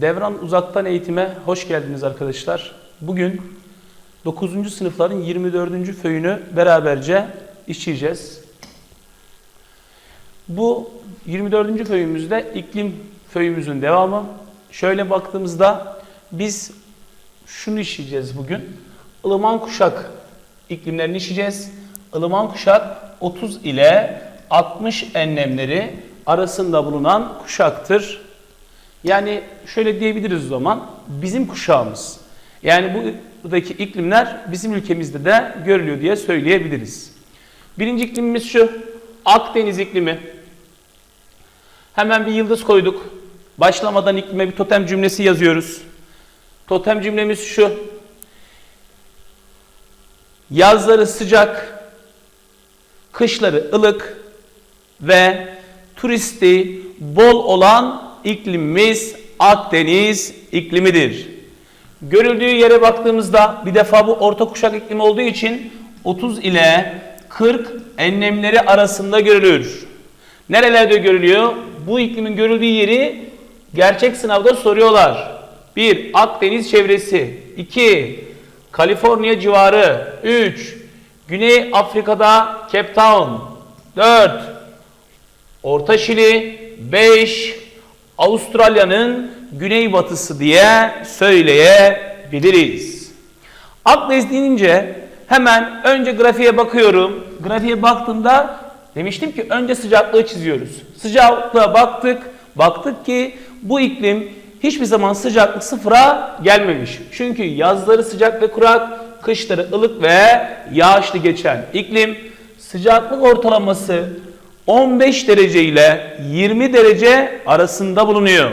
Devran Uzaktan Eğitime hoş geldiniz arkadaşlar. Bugün 9. sınıfların 24. föyünü beraberce işleyeceğiz. Bu 24. föyümüzde iklim föyümüzün devamı. Şöyle baktığımızda biz şunu işleyeceğiz bugün. Ilıman kuşak iklimlerini işleyeceğiz. Ilıman kuşak 30 ile 60 enlemleri arasında bulunan kuşaktır. Yani şöyle diyebiliriz o zaman bizim kuşağımız. Yani bu buradaki iklimler bizim ülkemizde de görülüyor diye söyleyebiliriz. Birinci iklimimiz şu. Akdeniz iklimi. Hemen bir yıldız koyduk. Başlamadan iklime bir totem cümlesi yazıyoruz. Totem cümlemiz şu. Yazları sıcak, kışları ılık ve turisti bol olan iklimimiz Akdeniz iklimidir. Görüldüğü yere baktığımızda bir defa bu orta kuşak iklimi olduğu için 30 ile 40 enlemleri arasında görülür. Nerelerde görülüyor? Bu iklimin görüldüğü yeri gerçek sınavda soruyorlar. 1. Akdeniz çevresi 2. Kaliforniya civarı 3. Güney Afrika'da Cape Town 4. Orta Şili 5. Avustralya'nın güneybatısı diye söyleyebiliriz. Akdeniz deyince hemen önce grafiğe bakıyorum. Grafiğe baktığımda demiştim ki önce sıcaklığı çiziyoruz. Sıcaklığa baktık. Baktık ki bu iklim hiçbir zaman sıcaklık sıfıra gelmemiş. Çünkü yazları sıcak ve kurak, kışları ılık ve yağışlı geçen iklim. Sıcaklık ortalaması 15 derece ile 20 derece arasında bulunuyor.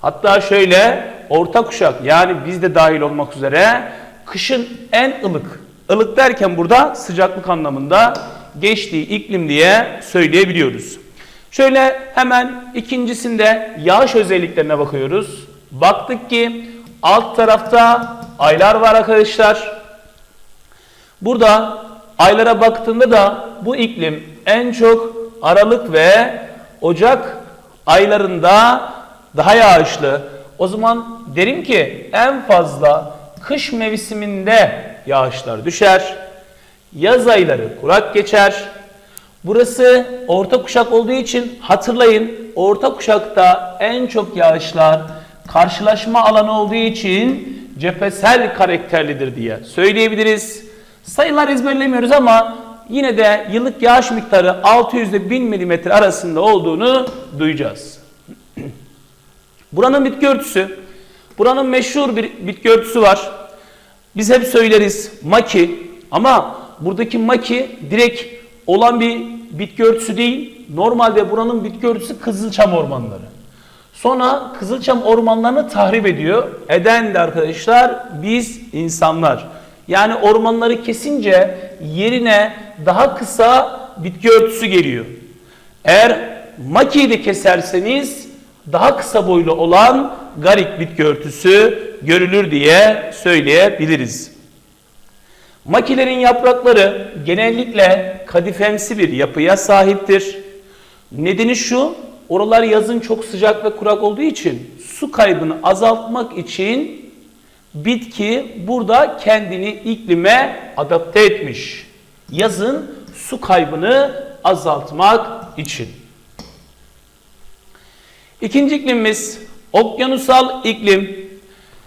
Hatta şöyle orta kuşak yani biz de dahil olmak üzere kışın en ılık, ılık derken burada sıcaklık anlamında geçtiği iklim diye söyleyebiliyoruz. Şöyle hemen ikincisinde yağış özelliklerine bakıyoruz. Baktık ki alt tarafta aylar var arkadaşlar. Burada aylara baktığında da bu iklim en çok Aralık ve Ocak aylarında daha yağışlı. O zaman derim ki en fazla kış mevsiminde yağışlar düşer. Yaz ayları kurak geçer. Burası orta kuşak olduğu için hatırlayın orta kuşakta en çok yağışlar karşılaşma alanı olduğu için cephesel karakterlidir diye söyleyebiliriz. Sayılar ezberlemiyoruz ama yine de yıllık yağış miktarı 600 ile 1000 mm arasında olduğunu duyacağız. Buranın bitki örtüsü, buranın meşhur bir bitki örtüsü var. Biz hep söyleriz maki ama buradaki maki direkt olan bir bitki örtüsü değil. Normalde buranın bitki örtüsü Kızılçam ormanları. Sonra Kızılçam ormanlarını tahrip ediyor. Eden de arkadaşlar biz insanlar. Yani ormanları kesince yerine daha kısa bitki örtüsü geliyor. Eğer makiyi keserseniz daha kısa boylu olan garik bitki örtüsü görülür diye söyleyebiliriz. Makilerin yaprakları genellikle kadifemsi bir yapıya sahiptir. Nedeni şu, oralar yazın çok sıcak ve kurak olduğu için su kaybını azaltmak için bitki burada kendini iklime adapte etmiş. Yazın su kaybını azaltmak için. İkinci iklimimiz okyanusal iklim.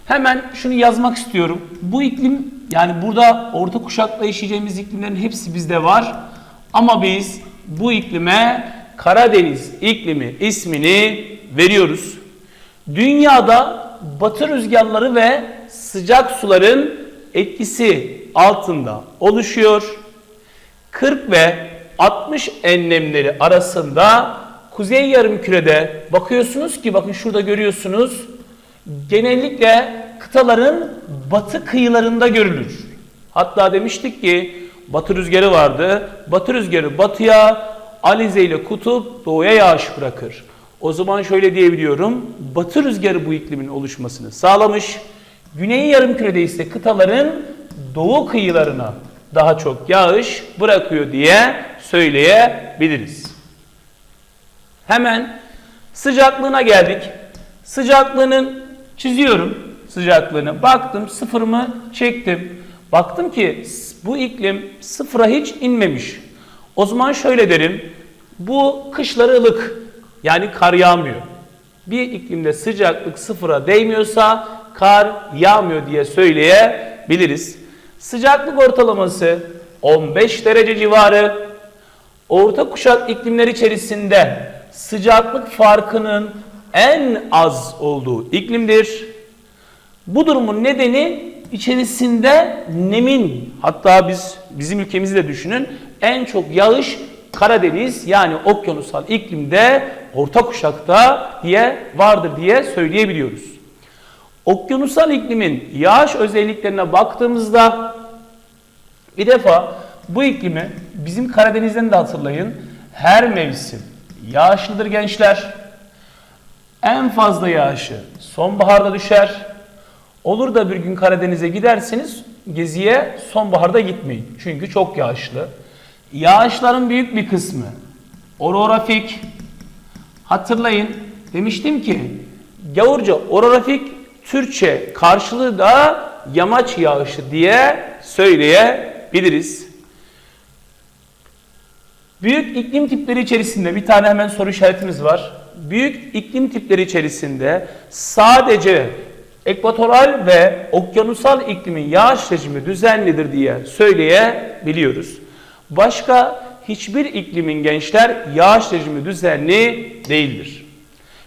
Hemen şunu yazmak istiyorum. Bu iklim yani burada orta kuşakla yaşayacağımız iklimlerin hepsi bizde var. Ama biz bu iklime Karadeniz iklimi ismini veriyoruz. Dünyada batı rüzgarları ve sıcak suların etkisi altında oluşuyor. 40 ve 60 enlemleri arasında kuzey yarımkürede bakıyorsunuz ki bakın şurada görüyorsunuz genellikle kıtaların batı kıyılarında görülür. Hatta demiştik ki batı rüzgarı vardı. Batı rüzgarı batıya, Alize ile kutup doğuya yağış bırakır. O zaman şöyle diyebiliyorum. Batı rüzgarı bu iklimin oluşmasını sağlamış. Güney yarımkürede ise kıtaların doğu kıyılarına daha çok yağış bırakıyor diye söyleyebiliriz. Hemen sıcaklığına geldik. Sıcaklığının Çiziyorum sıcaklığını. Baktım sıfırımı çektim. Baktım ki bu iklim sıfıra hiç inmemiş. O zaman şöyle derim. Bu kışları ılık. Yani kar yağmıyor. Bir iklimde sıcaklık sıfıra değmiyorsa kar yağmıyor diye söyleyebiliriz. Sıcaklık ortalaması 15 derece civarı. Orta kuşak iklimler içerisinde sıcaklık farkının en az olduğu iklimdir. Bu durumun nedeni içerisinde nemin hatta biz bizim ülkemizi de düşünün en çok yağış Karadeniz yani okyanusal iklimde orta kuşakta diye vardır diye söyleyebiliyoruz. Okyanusal iklimin yağış özelliklerine baktığımızda bir defa bu iklimi bizim Karadeniz'den de hatırlayın her mevsim yağışlıdır gençler. En fazla yağışı sonbaharda düşer. Olur da bir gün Karadeniz'e giderseniz geziye sonbaharda gitmeyin. Çünkü çok yağışlı. Yağışların büyük bir kısmı orografik. Hatırlayın demiştim ki gavurca orografik Türkçe karşılığı da yamaç yağışı diye söyleyebiliriz. Büyük iklim tipleri içerisinde bir tane hemen soru işaretimiz var. Büyük iklim tipleri içerisinde sadece ekvatoral ve okyanusal iklimin yağış rejimi düzenlidir diye söyleyebiliyoruz. Başka hiçbir iklimin gençler yağış rejimi düzenli değildir.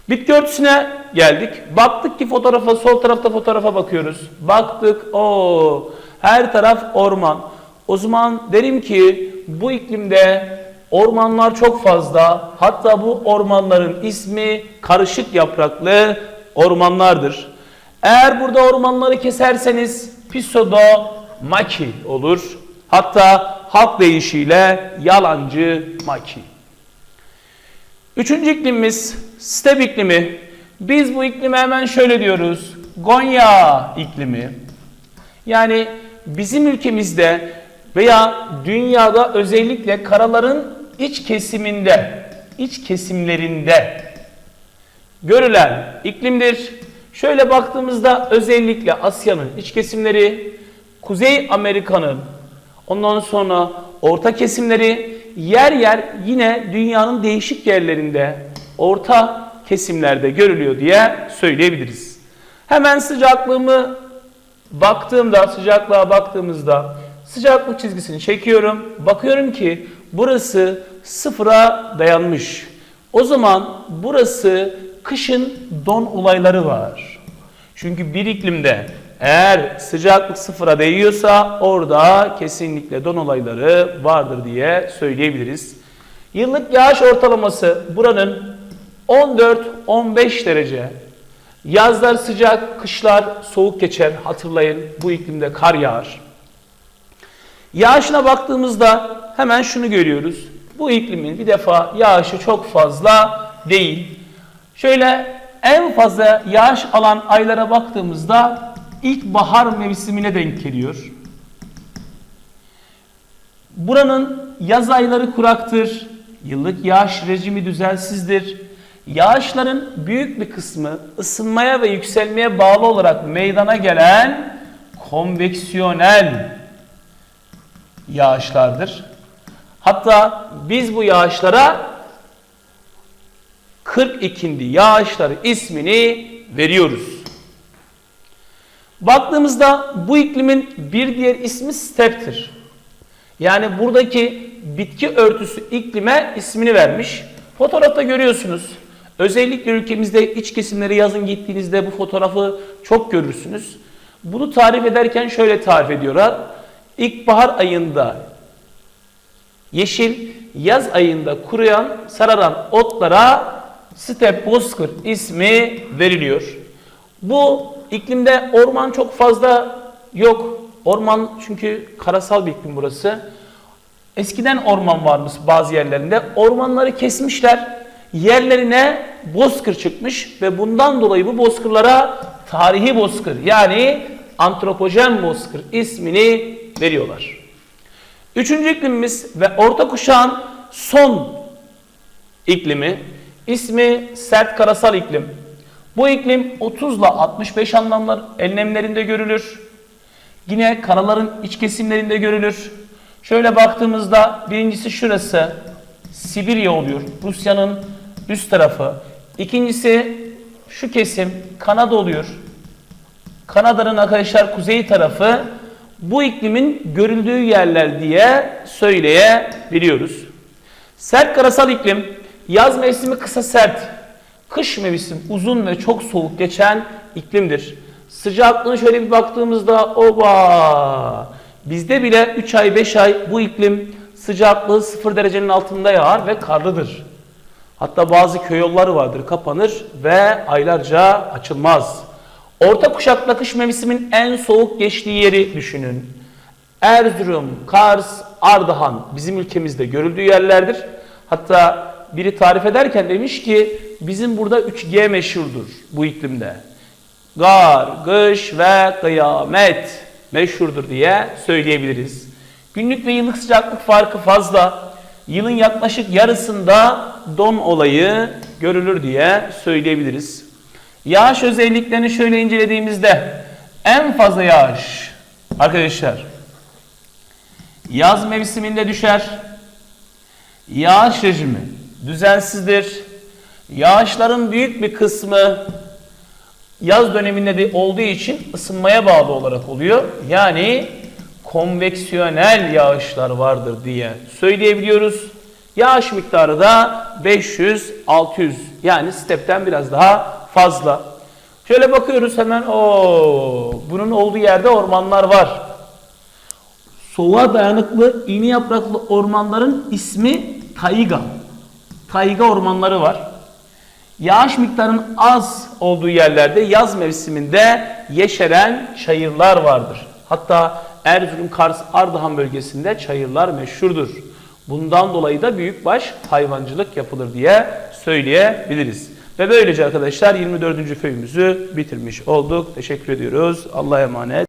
Bitki örtüsüne geldik. Baktık ki fotoğrafa sol tarafta fotoğrafa bakıyoruz. Baktık o her taraf orman. O zaman derim ki bu iklimde ormanlar çok fazla. Hatta bu ormanların ismi karışık yapraklı ormanlardır. Eğer burada ormanları keserseniz pisodo maki olur. Hatta halk deyişiyle yalancı maki. Üçüncü iklimimiz step iklimi. Biz bu iklime hemen şöyle diyoruz. Gonya iklimi. Yani bizim ülkemizde veya dünyada özellikle karaların iç kesiminde, iç kesimlerinde görülen iklimdir. Şöyle baktığımızda özellikle Asya'nın iç kesimleri, Kuzey Amerika'nın, ondan sonra orta kesimleri, yer yer yine dünyanın değişik yerlerinde, orta kesimlerde görülüyor diye söyleyebiliriz. Hemen sıcaklığımı baktığımda, sıcaklığa baktığımızda sıcaklık çizgisini çekiyorum. Bakıyorum ki burası sıfıra dayanmış. O zaman burası kışın don olayları var. Çünkü bir iklimde eğer sıcaklık sıfıra değiyorsa orada kesinlikle don olayları vardır diye söyleyebiliriz. Yıllık yağış ortalaması buranın 14-15 derece. Yazlar sıcak, kışlar soğuk geçer. Hatırlayın bu iklimde kar yağar. Yağışına baktığımızda hemen şunu görüyoruz. Bu iklimin bir defa yağışı çok fazla değil. Şöyle en fazla yağış alan aylara baktığımızda ilkbahar mevsimine denk geliyor. Buranın yaz ayları kuraktır. Yıllık yağış rejimi düzensizdir. Yağışların büyük bir kısmı ısınmaya ve yükselmeye bağlı olarak meydana gelen konveksiyonel yağışlardır. Hatta biz bu yağışlara 42. yağışları ismini veriyoruz. Baktığımızda bu iklimin bir diğer ismi steptir. Yani buradaki bitki örtüsü iklime ismini vermiş. Fotoğrafta görüyorsunuz. Özellikle ülkemizde iç kesimleri yazın gittiğinizde bu fotoğrafı çok görürsünüz. Bunu tarif ederken şöyle tarif ediyorlar. İlkbahar ayında yeşil, yaz ayında kuruyan, sararan otlara step bozkır ismi veriliyor. Bu iklimde orman çok fazla yok. Orman çünkü karasal bir iklim burası. Eskiden orman varmış bazı yerlerinde. Ormanları kesmişler. Yerlerine bozkır çıkmış ve bundan dolayı bu bozkırlara tarihi bozkır yani antropojen bozkır ismini veriyorlar. Üçüncü iklimimiz ve orta kuşağın son iklimi ismi sert karasal iklim. Bu iklim 30 ile 65 anlamlar enlemlerinde görülür. Yine karaların iç kesimlerinde görülür. Şöyle baktığımızda birincisi şurası Sibirya oluyor. Rusya'nın üst tarafı. İkincisi şu kesim Kanada oluyor. Kanada'nın arkadaşlar kuzey tarafı bu iklimin görüldüğü yerler diye söyleyebiliyoruz. Sert karasal iklim yaz mevsimi kısa sert, kış mevsim uzun ve çok soğuk geçen iklimdir. Sıcaklığına şöyle bir baktığımızda oba bizde bile 3 ay 5 ay bu iklim sıcaklığı 0 derecenin altında yağar ve karlıdır. Hatta bazı köy yolları vardır kapanır ve aylarca açılmaz. Orta kuşakta kış mevsimin en soğuk geçtiği yeri düşünün. Erzurum, Kars, Ardahan bizim ülkemizde görüldüğü yerlerdir. Hatta biri tarif ederken demiş ki bizim burada 3G meşhurdur bu iklimde. Gar, kış ve kıyamet meşhurdur diye söyleyebiliriz. Günlük ve yıllık sıcaklık farkı fazla. Yılın yaklaşık yarısında don olayı görülür diye söyleyebiliriz. Yağış özelliklerini şöyle incelediğimizde en fazla yağış arkadaşlar yaz mevsiminde düşer. Yağış rejimi düzensizdir. Yağışların büyük bir kısmı yaz döneminde de olduğu için ısınmaya bağlı olarak oluyor. Yani konveksiyonel yağışlar vardır diye söyleyebiliyoruz. Yağış miktarı da 500-600 yani stepten biraz daha fazla. Şöyle bakıyoruz hemen o bunun olduğu yerde ormanlar var. Soğuğa dayanıklı iğne yapraklı ormanların ismi taiga. Taiga ormanları var. Yağış miktarının az olduğu yerlerde yaz mevsiminde yeşeren çayırlar vardır. Hatta Erzurum, Kars, Ardahan bölgesinde çayırlar meşhurdur. Bundan dolayı da büyükbaş hayvancılık yapılır diye söyleyebiliriz. Ve böylece arkadaşlar 24. föyümüzü bitirmiş olduk. Teşekkür ediyoruz. Allah'a emanet.